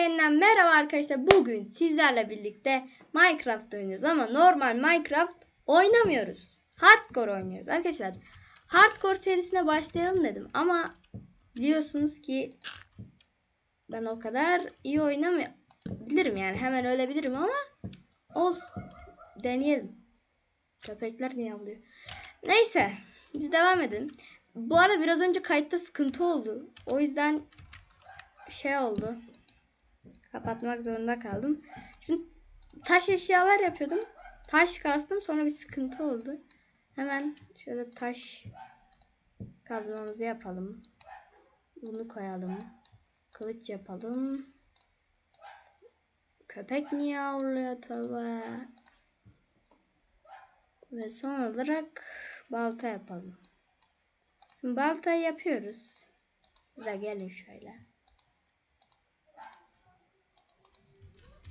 yeniden merhaba arkadaşlar. Bugün sizlerle birlikte Minecraft oynuyoruz ama normal Minecraft oynamıyoruz. Hardcore oynuyoruz arkadaşlar. Hardcore serisine başlayalım dedim ama biliyorsunuz ki ben o kadar iyi oynamayabilirim yani hemen ölebilirim ama ol deneyelim. Köpekler niye avlıyor? Neyse biz devam edelim. Bu arada biraz önce kayıtta sıkıntı oldu. O yüzden şey oldu. Kapatmak zorunda kaldım. Şimdi taş eşyalar yapıyordum. Taş kastım sonra bir sıkıntı oldu. Hemen şöyle taş kazmamızı yapalım. Bunu koyalım. Kılıç yapalım. Köpek niye avlıyor tövbe. Ve son olarak balta yapalım. Şimdi baltayı yapıyoruz. Da gelin şöyle.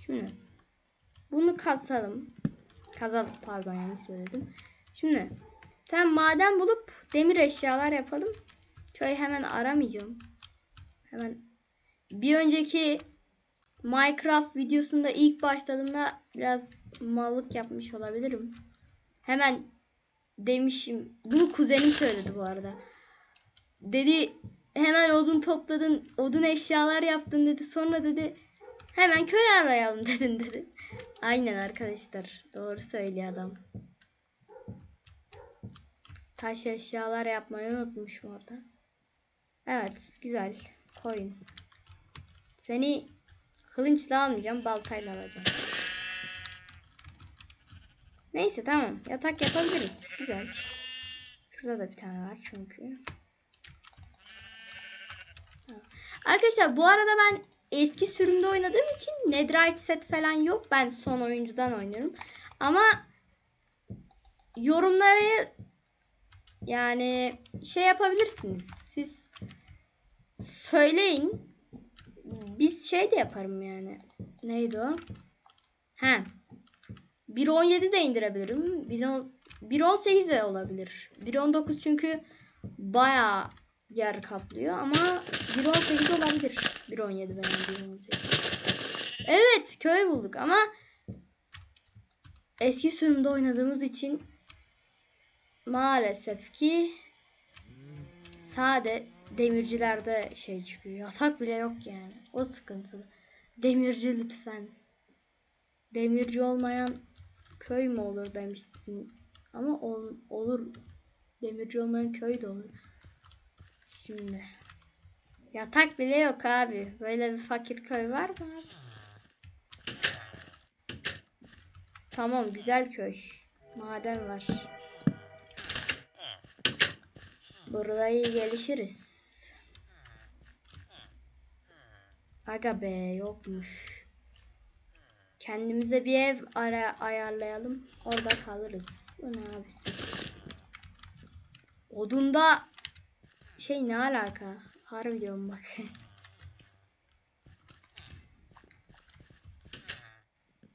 Şimdi bunu kazalım. Kazalım pardon yanlış söyledim. Şimdi sen maden bulup demir eşyalar yapalım. Şöyle hemen aramayacağım. Hemen bir önceki Minecraft videosunda ilk başladığımda biraz mallık yapmış olabilirim. Hemen demişim. Bunu kuzenim söyledi bu arada. Dedi hemen odun topladın, odun eşyalar yaptın dedi. Sonra dedi hemen köy arayalım dedin dedi. Aynen arkadaşlar. Doğru söylüyor adam. Taş eşyalar yapmayı unutmuşum orada. Evet güzel. Koyun. Seni kılınçla almayacağım. Baltayla alacağım. Neyse tamam. Yatak yapabiliriz. Güzel. Şurada da bir tane var çünkü. Arkadaşlar bu arada ben eski sürümde oynadığım için Netherite set falan yok. Ben son oyuncudan oynuyorum. Ama yorumları yani şey yapabilirsiniz. Siz söyleyin. Biz şey de yaparım yani. Neydi o? He. 1.17 de indirebilirim. 1.18 de olabilir. 1.19 çünkü bayağı yer kaplıyor ama 1.18 olabilir. 1.17 veya 1.18. Evet köy bulduk ama eski sürümde oynadığımız için maalesef ki sade demircilerde şey çıkıyor. Yatak bile yok yani. O sıkıntılı. Demirci lütfen. Demirci olmayan köy mü olur demişsin. Ama ol, olur. Demirci olmayan köy de olur. Şimdi. Yatak bile yok abi. Böyle bir fakir köy var mı abi? Tamam güzel köy. Maden var. Burada iyi gelişiriz. Aga be yokmuş. Kendimize bir ev ara ayarlayalım. Orada kalırız. Bu ne abisi? Odunda şey ne alaka? Harbi diyorum bak.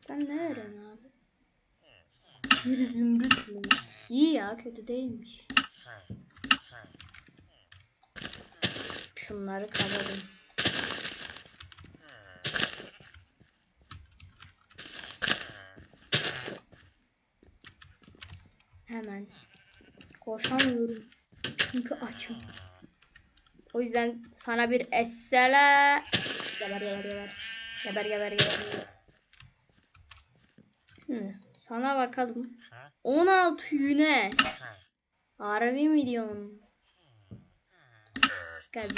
Sen ne öğren abi? Bir zümrüt mü? İyi ya kötü değilmiş. Şunları kazalım. Hemen. Koşamıyorum. Çünkü açım. O yüzden sana bir essele. Geber geber geber. Geber geber geber. Şimdi sana bakalım. 16 yüne. Harbi mi diyorsun? Gel.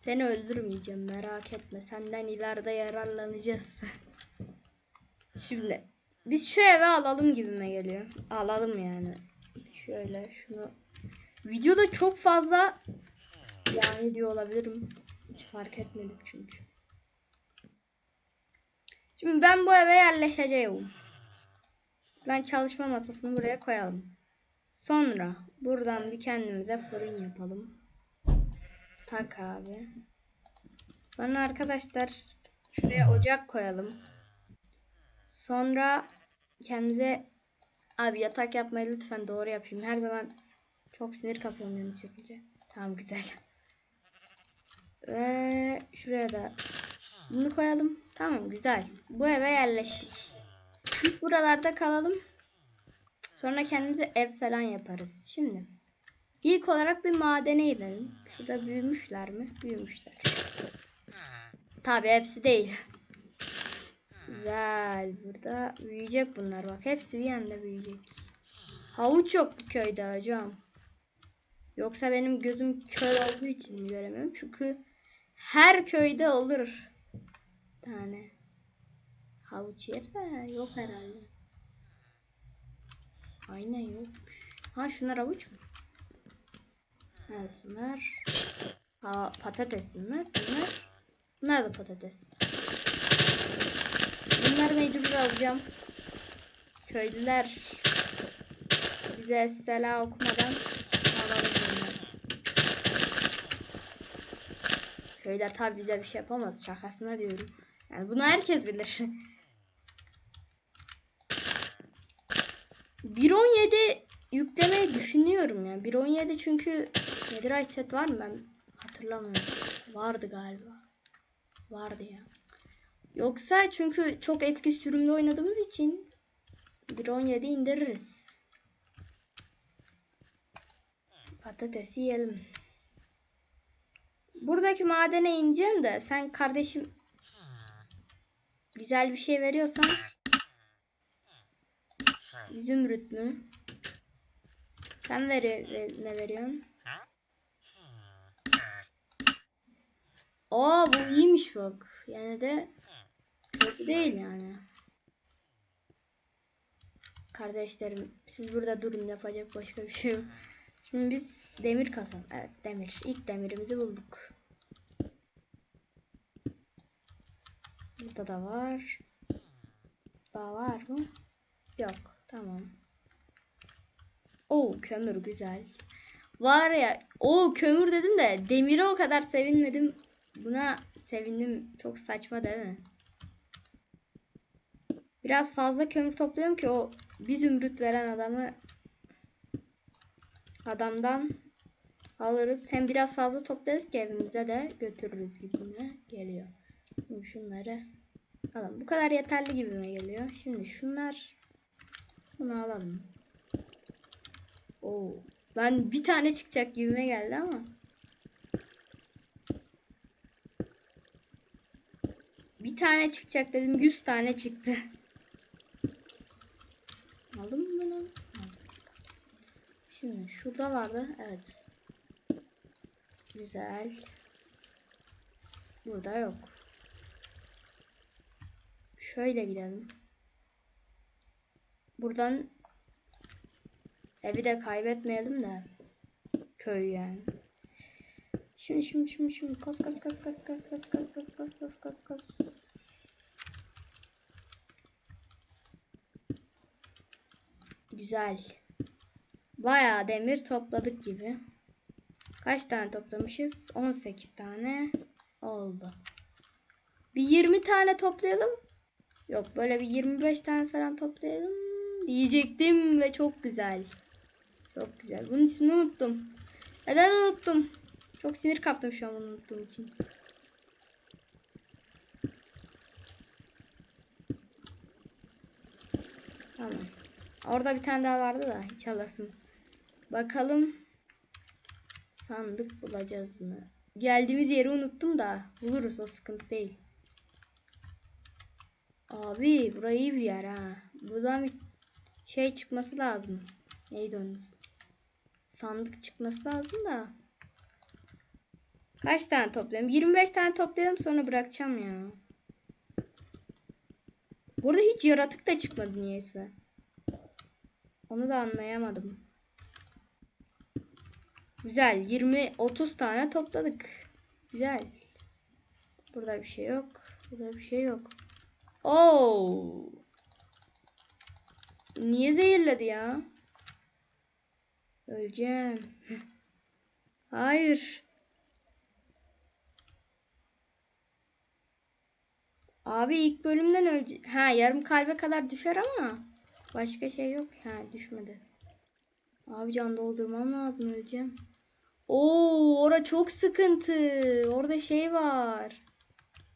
Seni öldürmeyeceğim merak etme. Senden ileride yararlanacağız. Şimdi biz şu eve alalım gibime geliyor. Alalım yani. Şöyle şunu. Videoda çok fazla yani diyor olabilirim. Hiç fark etmedim çünkü. Şimdi ben bu eve yerleşeceğim. Lan çalışma masasını buraya koyalım. Sonra buradan bir kendimize fırın yapalım. Tak abi. Sonra arkadaşlar şuraya ocak koyalım. Sonra kendimize abi yatak yapmayı lütfen doğru yapayım. Her zaman çok sinir kapıyorum yanlış yapınca. Tamam güzel. Ve şuraya da Bunu koyalım. Tamam güzel. Bu eve yerleştik. Buralarda kalalım. Sonra kendimize ev falan yaparız. Şimdi ilk olarak bir madene inelim. Şurada büyümüşler mi? Büyümüşler. Tabi hepsi değil. Güzel. Burada büyüyecek bunlar bak. Hepsi bir anda büyüyecek. Havuç yok bu köyde hocam. Yoksa benim gözüm kör olduğu için mi göremiyorum? Çünkü her köyde olur. Tane. Havuç yeri de yok herhalde. Aynen yokmuş. Ha şunlar havuç mu? Evet bunlar. Ha patates bunlar. Bunlar. Bunlar da patates. Bunları mecbur alacağım. Köylüler bize sela okumadan alalım bunları. Köylüler tabi bize bir şey yapamaz. Şakasına diyorum. Yani bunu herkes bilir. 1.17 yüklemeyi düşünüyorum ya. 1.17 çünkü Netherite set var mı ben hatırlamıyorum. Vardı galiba. Vardı ya. Yoksa çünkü çok eski sürümde oynadığımız için 1.17 indiririz. Patatesi yiyelim. Buradaki madene ineceğim de sen kardeşim güzel bir şey veriyorsan Zümrüt mü? Sen veri ve- ne veriyorsun? Aa bu iyiymiş bak. Yani de kötü değil yani. Kardeşlerim siz burada durun yapacak başka bir şey yok. Şimdi biz demir kasalım. Evet demir. İlk demirimizi bulduk. Burada da var. Daha var mı? Yok. Tamam. Oo kömür güzel. Var ya o kömür dedim de demire o kadar sevinmedim. Buna sevindim. Çok saçma değil mi? Biraz fazla kömür topluyorum ki o bir zümrüt veren adamı adamdan alırız. Hem biraz fazla toplarız ki evimize de götürürüz gibime geliyor. Şimdi şunları alalım. Bu kadar yeterli gibime geliyor. Şimdi şunlar bunu alalım. Oo. Ben bir tane çıkacak gibime geldi ama. Bir tane çıkacak dedim 100 tane çıktı. Aldım mı bunu? Şimdi şurada vardı. Evet. Güzel. Burada yok. Şöyle gidelim. Buradan evi de kaybetmeyelim de. Köy yani. Şimdi şimdi şimdi şimdi kas kas kas kas kas kas kas kas kas kas kas kas. Güzel. Bayağı demir topladık gibi. Kaç tane toplamışız? 18 tane oldu. Bir 20 tane toplayalım. Yok böyle bir 25 tane falan toplayalım diyecektim ve çok güzel. Çok güzel. Bunun ismini unuttum. Neden unuttum? Çok sinir kaptım şu an bunu unuttuğum için. Tamam. Orada bir tane daha vardı da hiç alasım. Bakalım sandık bulacağız mı? Geldiğimiz yeri unuttum da buluruz o sıkıntı değil. Abi burayı iyi bir yer ha. Buradan bir şey çıkması lazım. Neydi onun? Sandık çıkması lazım da. Kaç tane toplayalım? 25 tane toplayalım sonra bırakacağım ya. Burada hiç yaratık da çıkmadı niyeyse. Onu da anlayamadım. Güzel. 20-30 tane topladık. Güzel. Burada bir şey yok. Burada bir şey yok. Oo. Niye zehirledi ya? Öleceğim. Hayır. Abi ilk bölümden önce ha yarım kalbe kadar düşer ama başka şey yok. Ha düşmedi. Abi can doldurmam lazım öleceğim. Oo, ora çok sıkıntı. Orada şey var.